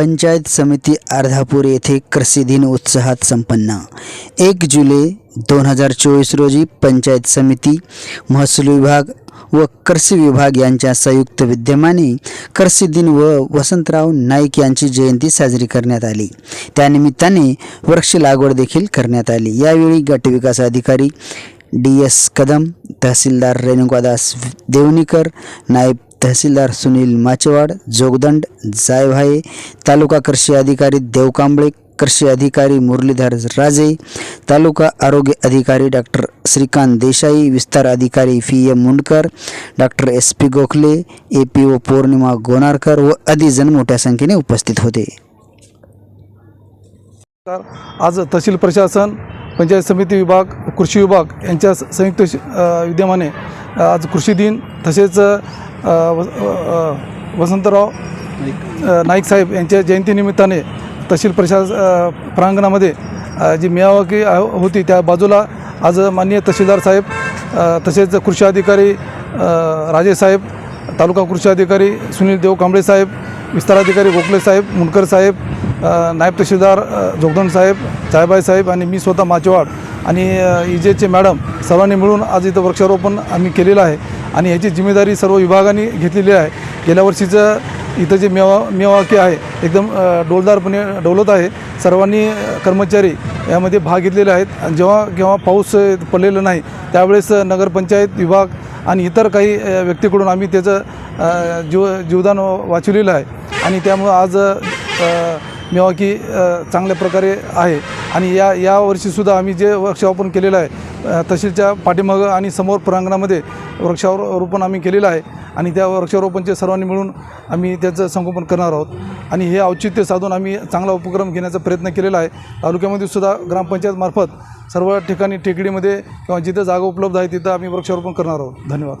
पंचायत समिती अर्धापूर येथे कृषी दिन उत्साहात संपन्न. एक जुलै दोन हजार चोवीस रोजी पंचायत समिती महसूल विभाग व कृषी विभाग यांच्या संयुक्त विद्यमाने कृषी दिन व वसंतराव नाईक यांची जयंती साजरी करण्यात आली. त्यानिमित्ताने वृक्ष लागवड देखील करण्यात आली. यावेळी गटविकास अधिकारी डी एस कदम तहसीलदार रेणुकादास देवणीकर नायब तहसीलदार सुनील माचेवाड जोगदंड जायभाये तालुका कृषी अधिकारी देवकांबळे कृषी अधिकारी मुरलीधर राजे तालुका आरोग्य अधिकारी डॉक्टर श्रीकांत देसाई विस्तार अधिकारी fee M Mundkar doctor S P Gokhale A P O Pournima Gonarkar व अधिजण मोठ्या संख्येने उपस्थित होते. आज तहसील प्रशासन पंचायत समिती विभाग कृषी विभाग यांच्या संयुक्त विद्यमाने आज कृषी दिन तसेच व- वसंतराव नाईक साहेब यांच्या जयंतीनिमित्ताने तहसील प्रशास प्रांगणामध्ये जी मेळावाकी होती त्या बाजूला आज माननीय तहसीलदार साहेब तसेच कृषी अधिकारी राजे साहेब तालुका कृषी अधिकारी सुनील देव कांबळे साहेब विस्तार अधिकारी गोखले साहेब मुंडकर साहेब नायब तहसीलदार अ, जोगदंड साहेब साहेबाई साहेब आणि मी स्वतः माचेवाड आणि इजेचे मॅडम सर्वांनी मिळून आज इथं वृक्षारोपण आम्ही केलेलं आहे आणि ह्याची जिम्मेदारी सर्व विभागाने घेतलेली आहे. गेल्या वर्षीचं इथं जे मेवा मेवाकी आहे एकदम डोलदारपणे डोलत डौलत आहे. सर्वांनी कर्मचारी यामध्ये भाग घेतलेले आहेत आणि जेव्हा केव्हा पाऊस पडलेला नाही त्यावेळेस नगरपंचायत विभाग आणि इतर काही व्यक्तीकडून आम्ही त्याचं जीव जीवदान वाचवलेलं आहे. आणि त्यामुळं आज मेवाकी चांगल्या प्रकारे आहे. आणि या या वर्षीसुद्धा आम्ही जे वृक्षारोपण केलेलं आहे तहसीलच्या पाठीमागं आणि समोर प्रांगणामध्ये वृक्षारोपण आम्ही केलेलं आहे आणि त्या वृक्षारोपणचे सर्वांनी मिळून आम्ही त्याचं संगोपन करणार आहोत. आणि हे औचित्य साधून आम्ही चांगला उपक्रम घेण्याचा प्रयत्न केलेला आहे. तालुक्यामध्ये सुद्धा ग्रामपंचायतमार्फत सर्व ठिकाणी टेकडीमध्ये किंवा जिथं जागा उपलब्ध आहे तिथं आम्ही वृक्षारोपण करणार आहोत. धन्यवाद.